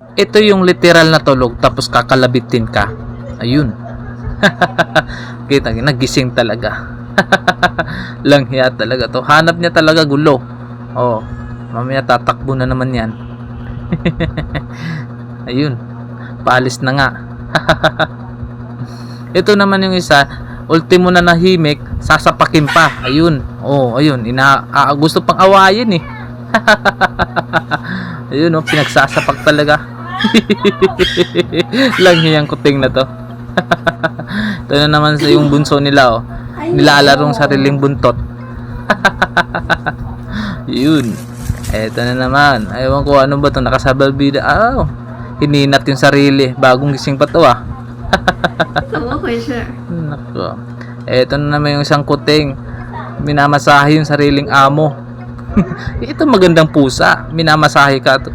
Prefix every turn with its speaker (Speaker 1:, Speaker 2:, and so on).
Speaker 1: Ito yung literal na tulog tapos kakalabitin ka. Ayun. Kita, nagising talaga. Langhiya talaga to. Hanap niya talaga gulo. Oh, mamaya tatakbo na naman yan. Ayun. Paalis na nga. Ito naman yung isa, ultimo na nahimik, sasapakin pa. Ayun. Oh, ayun. Ina ah, gusto pang awayin eh. ayun oh, pinagsasapak talaga. Langhi ang kuting na to. Ito na naman sa yung bunso nila oh. Nilalaro sariling buntot. Yun. Ito na naman. Ewan ko ano ba to nakasabal bida. Ah, oh. Hininat yung sarili. Bagong gising pa to ah.
Speaker 2: Tama ko sir.
Speaker 1: Nako. Ito na naman yung isang kuting. Minamasahe yung sariling amo. Ito magandang pusa. Minamasahe ka to.